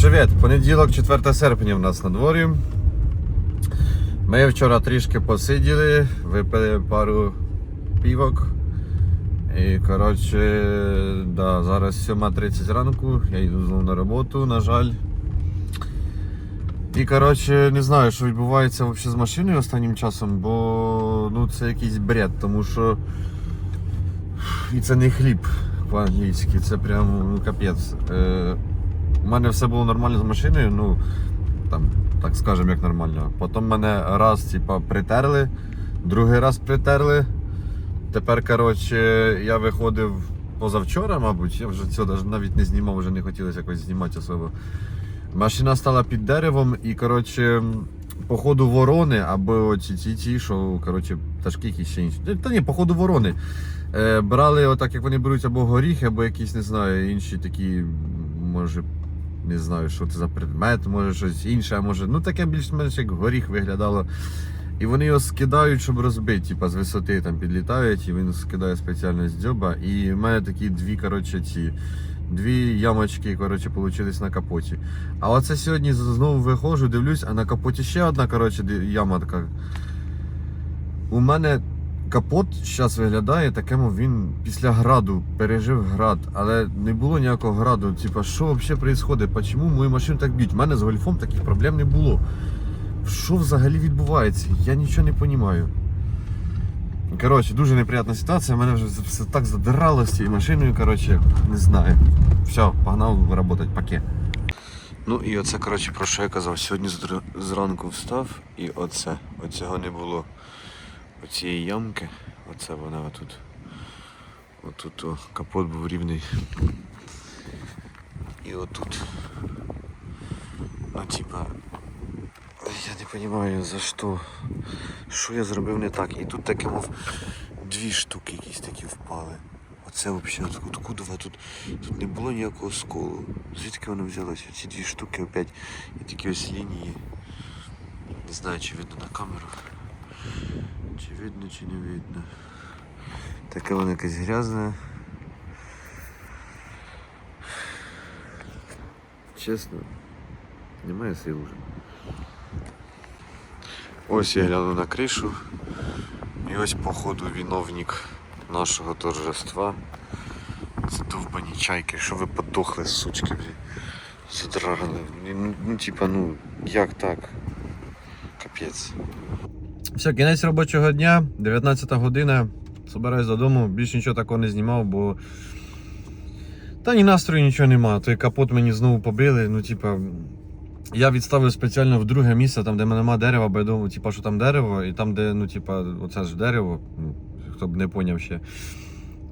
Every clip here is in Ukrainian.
Привіт, понеділок, 4 серпня в нас на дворі. Ми вчора трішки посиділи, випили пару півок. І коротше, да, зараз 7.30 ранку, я йду знову на роботу, на жаль. І коротше, не знаю, що відбувається взагалі з машиною останнім часом, бо ну, це якийсь бред, тому що і це не хліб по-англійськи, це прям ну, капець. Е, у мене все було нормально з машиною, ну там, так скажемо, як нормально. Потім мене раз типа, притерли, другий раз притерли. Тепер, коротше, я виходив позавчора, мабуть, я вже цього навіть не знімав, вже не хотілося якось знімати особо. Машина стала під деревом і, коротше, походу ворони, або ці ті, ті що коротше, пташки якісь ще інші. Та ні, походу ворони. Е, брали отак, як вони беруть або горіхи, або якісь, не знаю, інші такі, може, не знаю, що це за предмет, може щось інше, може, ну таке більш-менш як горіх виглядало. І вони його скидають, щоб розбити, типа з висоти там підлітають, і він скидає спеціально з дзьоба. І в мене такі дві, коротше, ці. Дві ямочки, коротше, получились на капоті. А оце сьогодні знову виходжу, дивлюсь, а на капоті ще одна, коротше, ди- яма така. У мене капот зараз виглядає таким, він після граду пережив град, але не було ніякого граду. Типа, що взагалі відбувається? Чому мою машину так б'ють? У мене з гольфом таких проблем не було. Що взагалі відбувається? Я нічого не розумію. Коротше, дуже неприємна ситуація. Мене вже все так задирало з цією машиною. Коротше, не знаю. Все, погнав працювати, паке. Ну і оце, коротше, про що я казав. Сьогодні зранку встав і оце. Оцього не було. Оцієї ямки. Оце вона отут. Отут о, капот був рівний. І отут. Ну, типа. Я не розумію за що. Що я зробив не так? І тут таке, мов дві штуки якісь такі впали. Оце взагалі, откуда тут? Тут не було ніякого сколу. Звідки воно взялося? Ці дві штуки опять і такі ось лінії. Не знаю, чи видно на камеру. Чи видно, чи не видно. Таке воно якесь грязне. Чесно, немає сил вже. Ось я гляну на кришу. І ось походу виновник нашого торжества. Це довбані чайки, що ви подохли, сучки, блін. Задрали. Ну, ну, типа, ну, як так? Капець. Все, кінець робочого дня, 19 година. Собираюсь додому, більше нічого такого не знімав, бо. Та ні настрою нічого нема. Той капот мені знову побили. Ну, типа, я відставив спеціально в друге місце, там, де нема дерева, бо я думав, типа, що там дерево, і там, де, ну, типа, оце ж дерево, ну, хто б не поняв ще.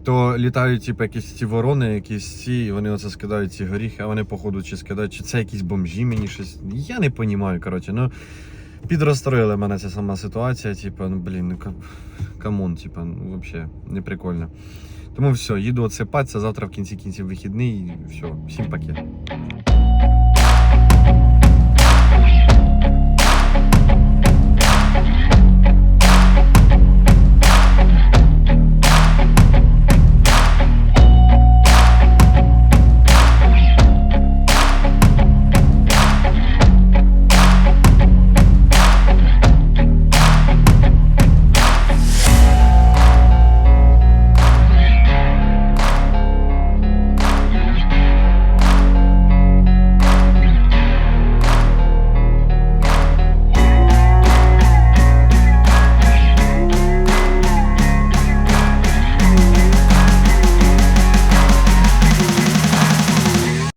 То літають, типу, якісь ці ворони, якісь ці, і вони оце скидають ці горіхи, а вони, походу, чи скидають, чи це якісь бомжі мені щось. Я не розумію, коротше. Ну, підрозстроїла мене ця сама ситуація, типу, ну блін, ну камон, типу, ну взагалі не прикольно. Тому все, їду отсипатися, завтра в кінці кінців вихідний, і все, всім пакет.